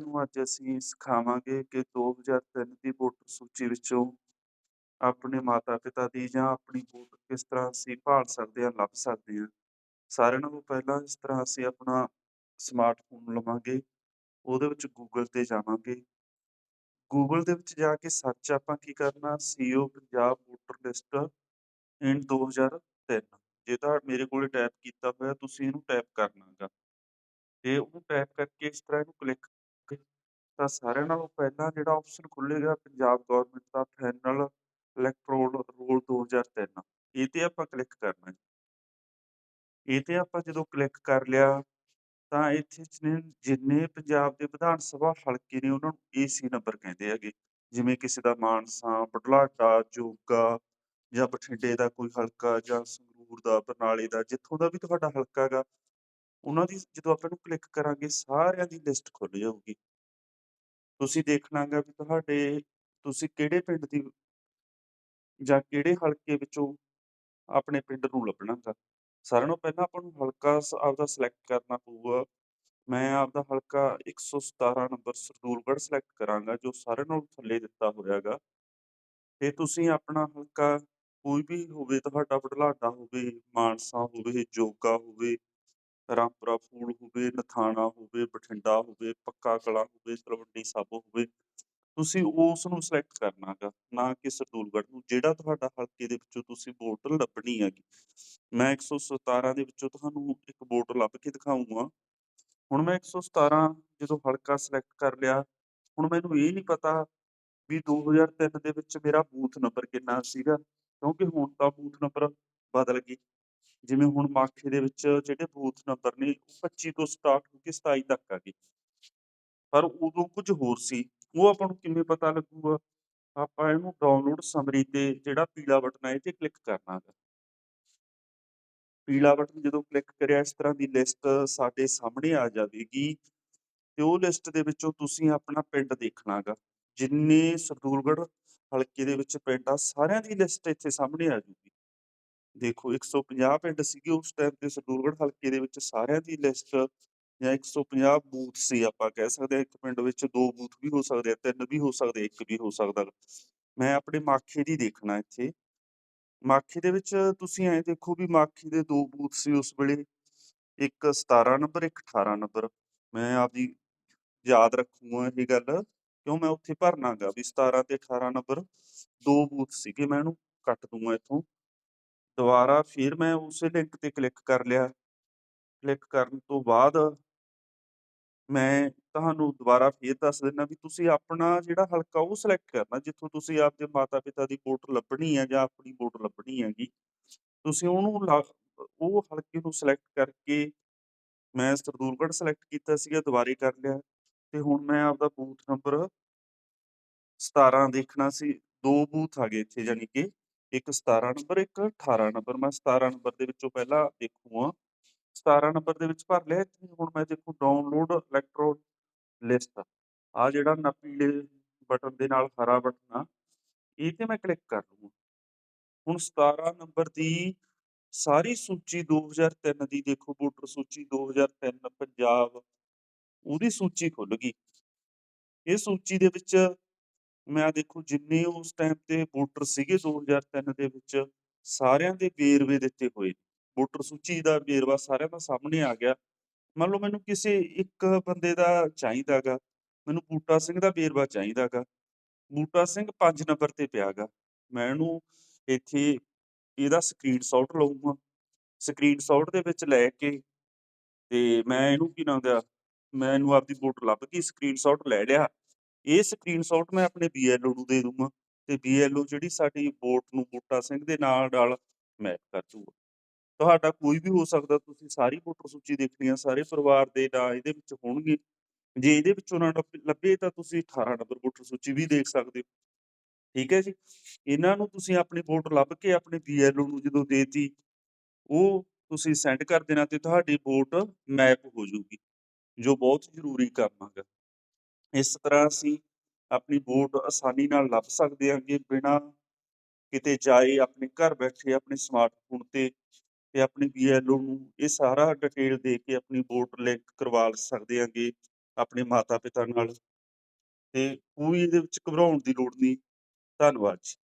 ਨੂੰ ਅੱਜ ਅਸੀਂ ਸਿਖਾਵਾਂਗੇ ਕਿ 2003 ਦੀ ਵੋਟਰ ਸੂਚੀ ਵਿੱਚੋਂ ਆਪਣੇ ਮਾਤਾ-ਪਿਤਾ ਦੀ ਜਾਂ ਆਪਣੀ ਵੋਟ ਕਿਸ ਤਰ੍ਹਾਂ ਅਸੀਂ ਭਾਲ ਸਕਦੇ ਹਾਂ, ਲੱਭ ਸਕਦੇ ਹਾਂ। ਸਾਰਿਆਂ ਨਾਲੋਂ ਪਹਿਲਾਂ ਇਸ ਤਰ੍ਹਾਂ ਅਸੀਂ ਆਪਣਾ ਸਮਾਰਟਫੋਨ ਲਵਾਂਗੇ, ਉਹਦੇ ਵਿੱਚ ਗੂਗਲ ਤੇ ਜਾਵਾਂਗੇ। ਗੂਗਲ ਦੇ ਵਿੱਚ ਜਾ ਕੇ ਸਰਚ ਆਪਾਂ ਕੀ ਕਰਨਾ CEO Punjab voter list in 2003 ਜੇ ਤਾਂ ਮੇਰੇ ਕੋਲੇ ਟਾਈਪ ਕੀਤਾ ਹੋਇਆ ਤੁਸੀਂ ਇਹਨੂੰ ਟਾਈਪ ਕਰਨਾ ਗਾ। ਤੇ ਉਹਨੂੰ ਟਾਈਪ ਕਰਕੇ ਇਸ ਤਰ੍ਹਾਂ ਇਹਨੂੰ ਕਲਿੱਕ ਤਾਂ ਸਾਰਿਆਂ ਨਾਲੋਂ ਪਹਿਲਾਂ ਜਿਹੜਾ ਆਪਸ਼ਨ ਖੁੱਲੇਗਾ ਪੰਜਾਬ ਗੌਰਮੈਂਟ ਦਾ ਫਾਈਨਲ ਇਲੈਕਟ੍ਰੋਲ ਰੋਲ 2003 ਇਹ ਤੇ ਆਪਾਂ ਕਲਿੱਕ ਕਰਨਾ ਹੈ। ਇਹ ਤੇ ਆਪਾਂ ਜਦੋਂ ਕਲਿੱਕ ਕਰ ਲਿਆ ਤਾਂ ਇੱਥੇ ਜਿੰਨੇ ਜਿੰਨੇ ਪੰਜਾਬ ਦੇ ਵਿਧਾਨ ਸਭਾ ਹਲਕੇ ਨੇ ਉਹਨਾਂ ਨੂੰ ਏਸੀ ਨੰਬਰ ਕਹਿੰਦੇ ਹੈਗੇ ਜਿਵੇਂ ਕਿਸੇ ਦਾ ਮਾਨਸਾ, ਬੁਢਲਾਡਾ, ਜੋਗਾ ਜਾਂ ਬਠਿੰਡੇ ਦਾ ਕੋਈ ਹਲਕਾ ਜਾਂ ਸੰਗਰੂਰ ਦਾ, ਬਰਨਾਲੇ ਦਾ ਜਿੱਥੋਂ ਦਾ ਵੀ ਤੁਹਾਡਾ ਹਲਕਾ ਹੈਗਾ ਉਹਨਾਂ ਦੀ ਜਦੋਂ ਆਪਾਂ ਇਹਨੂੰ ਕਲਿੱਕ ਕਰਾਂਗੇ ਸਾਰਿਆਂ ਦੀ ਲਿਸਟ ਖੁੱਲ ਜਾਊਗੀ। ਤੁਸੀਂ ਦੇਖਣਾ ਗਾ ਵੀ ਤੁਹਾਡੇ ਤੁਸੀਂ ਕਿਹੜੇ ਪਿੰਡ ਦੀ ਜਾਂ ਕਿਹੜੇ ਹਲਕੇ ਵਿੱਚੋਂ ਆਪਣੇ ਪਿੰਡ ਨੂੰ ਲੱਭਣਾ ਗਾ। ਸਾਰਿਆਂ ਨਾਲੋਂ ਪਹਿਲਾਂ ਆਪਾਂ ਨੂੰ ਹਲਕਾ ਸ ਆਪਦਾ ਸਿਲੈਕਟ ਕਰਨਾ ਪਊਗਾ। ਮੈਂ ਆਪਦਾ ਹਲਕਾ 117 ਨੰਬਰ ਸਰਦੂਲਗੜ੍ਹ ਸਿਲੈਕਟ ਕਰਾਂਗਾ ਜੋ ਸਾਰਿਆਂ ਨਾਲੋਂ ਥੱਲੇ ਦਿੱਤਾ ਹੋਇਆ ਗਾ। ਤੇ ਤੁਸੀਂ ਆਪਣਾ ਹਲਕਾ ਕੋਈ ਵੀ ਹੋਵੇ ਤੁਹਾਡਾ ਬੁਢਲਾਡਾ ਹੋਵੇ, ਮਾਨਸਾ ਹੋਵੇ, ਜੋਗਾ ਹੋਵੇ, ਰਾਮਪੁਰਾ ਫੂਲ ਹੋਵੇ, ਨਥਾਣਾ ਹੋਵੇ, ਬਠਿੰਡਾ ਹੋਵੇ, ਪੱਕਾ ਕਲਾਂ ਹੋਵੇ, ਤਲਵੰਡੀ ਸਾਬੋ ਹੋਵੇ, ਤੁਸੀਂ ਉਸ ਨੂੰ ਸਿਲੈਕਟ ਕਰਨਾ ਗਾ, ਨਾ ਕਿ ਸਰਦੂਲਗੜ੍ਹ ਨੂੰ। ਜਿਹੜਾ ਤੁਹਾਡਾ ਹਲਕੇ ਦੇ ਵਿੱਚੋਂ ਤੁਸੀਂ ਵੋਟ ਲੱਭਣੀ ਹੈਗੀ। ਮੈਂ 117 ਦੇ ਵਿੱਚੋਂ ਤੁਹਾਨੂੰ ਇੱਕ ਵੋਟ ਲੱਭ ਕੇ ਦਿਖਾਊਂਗਾ। ਹੁਣ ਮੈਂ 117 ਜਦੋਂ ਹਲਕਾ ਸਿਲੈਕਟ ਕਰ ਲਿਆ, ਹੁਣ ਮੈਨੂੰ ਇਹ ਨਹੀਂ ਪਤਾ ਵੀ 2003 ਦੇ ਵਿੱਚ ਮੇਰਾ ਬੂਥ ਨੰਬਰ ਕਿੰਨਾ ਸੀਗਾ ਕਿਉਂਕਿ ਹੁਣ ਤਾਂ ਬੂਥ ਨੰਬਰ ਬਦਲ ਗਈ ਜਿਵੇਂ ਹੁਣ ਮਾਖੇ ਦੇ ਵਿੱਚ ਜਿਹੜੇ ਬੂਥ ਨੰਬਰ ਨੇ ਉਹ 25 ਤੋਂ ਸਟਾਰਟ ਹੋ ਕੇ 27 ਤੱਕ ਆ ਗਏ। ਪਰ ਉਦੋਂ ਕੁਝ ਹੋਰ ਸੀ, ਉਹ ਆਪਾਂ ਨੂੰ ਕਿਵੇਂ ਪਤਾ ਲੱਗੂਗਾ? ਆਪਾਂ ਇਹਨੂੰ ਡਾਊਨਲੋਡ ਸਮਰੀ ਤੇ ਜਿਹੜਾ ਪੀਲਾ ਬਟਨ ਹੈ ਤੇ ਕਲਿੱਕ ਕਰਨਾ ਗਾ। ਪੀਲਾ ਬਟਨ ਜਦੋਂ ਕਲਿੱਕ ਕਰਿਆ ਇਸ ਤਰ੍ਹਾਂ ਦੀ ਲਿਸਟ ਸਾਡੇ ਸਾਹਮਣੇ ਆ ਜਾਵੇਗੀ ਤੇ ਉਹ ਲਿਸਟ ਦੇ ਵਿੱਚੋਂ ਤੁਸੀਂ ਆਪਣਾ ਪਿੰਡ ਦੇਖਣਾ ਗਾ। ਜਿੰਨੇ ਸਰਦੂਲਗੜ੍ਹ ਹਲਕੇ ਦੇ ਵਿੱਚ ਪਿੰਡ ਆ ਸਾਰਿਆਂ ਦੀ ਲਿਸਟ ਇੱਥੇ ਸਾਹਮਣੇ ਆ ਜੂਗੀ। ਦੇਖੋ 150 ਪਿੰਡ ਸੀਗੇ ਉਸ ਟਾਈਮ ਤੇ ਸਰਦੂਲਗੜ੍ਹ ਹਲਕੇ ਦੇ ਵਿੱਚ ਸਾਰਿਆਂ ਦੀ ਲਿਸਟ ਜਾਂ 150 ਬੂਥ ਸੀ ਆਪਾਂ ਕਹਿ ਸਕਦੇ ਹਾਂ ਇੱਕ ਪਿੰਡ ਵਿੱਚ 2 ਬੂਥ ਵੀ ਹੋ ਸਕਦੇ ਆ, 3 ਵੀ ਹੋ ਸਕਦੇ, 1 ਵੀ ਹੋ ਸਕਦਾ ਮੈਂ ਆਪਣੇ ਮਾਖੇ ਦੀ ਦੇਖਣਾ ਇੱਥੇ। ਮਾਖੇ ਦੇ ਵਿੱਚ ਤੁਸੀਂ ਐਂ ਦੇਖੋ ਵੀ ਮਾਖੇ ਦੇ ਦੋ ਬੂਥ ਸੀ ਉਸ ਵੇਲੇ, ਇੱਕ 17 ਨੰਬਰ, ਇੱਕ 18 ਨੰਬਰ। ਮੈਂ ਆਪਦੀ ਯਾਦ ਰੱਖੂੰਗਾ ਇਹ ਗੱਲ ਕਿਉਂ ਮੈਂ ਉੱਥੇ ਭਰਨਾ ਗਾ ਵੀ 17 ਤੇ 18 ਨੰਬਰ ਦੋ ਬੂਥ ਸੀਗੇ ਮੈਂ ਇਹਨੂੰ ਕੱਟ ਦੂੰਗਾ ਇੱਥੋਂ। ਦੁਬਾਰਾ ਫਿਰ ਮੈਂ ਉਸੇ ਲਿੰਕ ਤੇ ਕਲਿੱਕ ਕਰ ਲਿਆ। ਕਲਿੱਕ ਕਰਨ ਤੋਂ ਬਾਅਦ ਮੈਂ ਤੁਹਾਨੂੰ ਦੁਬਾਰਾ ਫਿਰ ਦੱਸ ਦਿੰਦਾ ਵੀ ਤੁਸੀਂ ਆਪਣਾ ਜਿਹੜਾ ਹਲਕਾ ਉਹ ਸਿਲੈਕਟ ਕਰਨਾ ਜਿੱਥੋਂ ਤੁਸੀਂ ਆਪਦੇ ਮਾਤਾ-ਪਿਤਾ ਦੀ ਵੋਟ ਲੱਭਣੀ ਹੈ ਜਾਂ ਆਪਣੀ ਵੋਟ ਲੱਭਣੀ ਹੈਗੀ। ਤੁਸੀਂ ਉਹਨੂੰ ਲਾ ਉਹ ਹਲਕੇ ਨੂੰ ਸਿਲੈਕਟ ਕਰਕੇ ਮੈਂ ਸਰਦੂਲਗੜ੍ਹ ਸਿਲੈਕਟ ਕੀਤਾ ਸੀਗਾ ਦੁਬਾਰੇ ਕਰ ਲਿਆ ਤੇ ਹੁਣ ਮੈਂ ਆਪਦਾ ਬੂਥ ਨੰਬਰ 17 ਦੇਖਣਾ ਸੀ, ਦੋ ਬੂਥ ਆ ਗਏ ਇੱਥੇ ਜਾਣੀ ਕਿ ਇੱਕ 17 ਨੰਬਰ, ਇੱਕ 18 ਨੰਬਰ। ਮੈਂ 17 ਨੰਬਰ ਦੇ ਵਿੱਚੋਂ ਪਹਿਲਾਂ ਦੇਖੂੰਗਾ। 17 ਨੰਬਰ ਦੇ ਵਿੱਚ ਭਰ ਲਿਆ ਹੁਣ ਮੈਂ ਦੇਖੂ ਡਾਊਨਲੋਡ ਇਲੈਕਟਰੋਲ ਲਿਸਟ ਆ ਜਿਹੜਾ ਨਾ ਪੀਲੇ ਬਟਨ ਦੇ ਨਾਲ ਹਰਾ ਬਟਨ ਆ, ਇਹ ਤੇ ਮੈਂ ਕਲਿੱਕ ਕਰ ਲੂੰਗਾ। ਹੁਣ 17 ਨੰਬਰ ਦੀ ਸਾਰੀ ਸੂਚੀ 2003 ਦੀ ਦੇਖੋ ਵੋਟਰ ਸੂਚੀ 2003 ਪੰਜਾਬ ਉਹਦੀ ਸੂਚੀ ਖੁੱਲ ਗਈ। ਇਹ ਸੂਚੀ ਦੇ ਵਿੱਚ ਮੈਂ ਆਹ ਦੇਖੋ ਜਿੰਨੇ ਉਸ ਟਾਈਮ ਤੇ ਵੋਟਰ ਸੀਗੇ 2003 ਦੇ ਵਿੱਚ ਸਾਰਿਆਂ ਦੇ ਵੇਰਵੇ ਦਿੱਤੇ ਹੋਏ ਨੇ। ਵੋਟਰ ਸੂਚੀ ਦਾ ਵੇਰਵਾ ਸਾਰਿਆਂ ਦਾ ਸਾਹਮਣੇ ਆ ਗਿਆ। ਮੰਨ ਲਓ ਮੈਨੂੰ ਕਿਸੇ ਇੱਕ ਬੰਦੇ ਦਾ ਚਾਹੀਦਾ ਗਾ, ਮੈਨੂੰ ਬੂਟਾ ਸਿੰਘ ਦਾ ਵੇਰਵਾ ਚਾਹੀਦਾ ਗਾ। ਬੂਟਾ ਸਿੰਘ 5 ਨੰਬਰ ਤੇ ਪਿਆ ਗਾ। ਮੈਂ ਇਹਨੂੰ ਇੱਥੇ ਇਹਦਾ ਸਕਰੀਨਸ਼ਾਟ ਲਊਂਗਾ। ਸਕਰੀਨਸ਼ਾਟ ਦੇ ਵਿੱਚ ਲੈ ਕੇ ਤੇ ਮੈਂ ਇਹਨੂੰ ਕੀ ਨਾਮ ਦਾ ਮੈਂ ਇਹਨੂੰ ਆਪਦੀ ਵੋਟ ਲੱਭ ਗਈ ਸਕਰੀਨਸ਼ਾਟ ਲੈ ਲਿਆ। ਇਹ ਸਕਰੀਨਸ਼ਾਟ ਮੈਂ ਆਪਣੇ ਬੀਐਲਓ ਨੂੰ ਦੇ ਦੂੰਗਾ ਤੇ ਬੀਐਲਓ ਜਿਹੜੀ ਸਾਡੀ ਵੋਟ ਨੂੰ ਬੂਟਾ ਸਿੰਘ ਦੇ ਨਾਲ ਨਾਲ ਮੈਚ ਕਰ ਦੂਗਾ। ਤੁਹਾਡਾ ਕੋਈ ਵੀ ਹੋ ਸਕਦਾ ਤੁਸੀਂ ਸਾਰੀ ਵੋਟਰ ਸੂਚੀ ਦੇਖਣੀ ਆ, ਸਾਰੇ ਪਰਿਵਾਰ ਦੇ ਨਾਂ ਇਹਦੇ ਵਿੱਚ ਹੋਣਗੇ। ਜੇ ਇਹਦੇ ਵਿੱਚੋਂ ਨਾ ਲੱਭੇ ਤਾਂ ਤੁਸੀਂ 18 ਨੰਬਰ ਵੋਟਰ ਸੂਚੀ ਵੀ ਦੇਖ ਸਕਦੇ ਹੋ। ਠੀਕ ਹੈ ਜੀ। ਇਹਨਾਂ ਨੂੰ ਤੁਸੀਂ ਆਪਣੀ ਵੋਟ ਲੱਭ ਕੇ ਆਪਣੇ ਬੀਐਲਓ ਨੂੰ ਜਦੋਂ ਦੇਤੀ, ਉਹ ਤੁਸੀਂ ਸੈਂਡ ਕਰ ਦੇਣਾ ਤੇ ਤੁਹਾਡੀ ਵੋਟ ਮੈਪ ਹੋ ਜੂਗੀ, ਜੋ ਬਹੁਤ ਜ਼ਰੂਰੀ ਕੰਮ ਹੈਗਾ। ਇਸ ਤਰ੍ਹਾਂ ਅਸੀਂ ਆਪਣੀ ਵੋਟ ਆਸਾਨੀ ਨਾਲ ਲੱਭ ਸਕਦੇ ਹਾਂਗੇ ਬਿਨਾਂ ਕਿਤੇ ਜਾਏ ਆਪਣੇ ਘਰ ਬੈਠੇ ਆਪਣੇ ਸਮਾਰਟਫੋਨ ਤੇ ਤੇ ਆਪਣੇ ਬੀਐਲਓ ਨੂੰ ਇਹ ਸਾਰਾ ਡਿਟੇਲ ਦੇ ਕੇ ਆਪਣੀ ਵੋਟ ਲਿੰਕ ਕਰਵਾ ਸਕਦੇ ਹਾਂਗੇ। ਆਪਣੇ ਮਾਤਾ-ਪਿਤਾ ਨਾਲ ਤੇ ਕੋਈ ਇਹਦੇ ਵਿੱਚ ਘਬਰਾਉਣ ਦੀ ਲੋੜ ਨਹੀਂ। ਧੰਨਵਾਦ ਜੀ।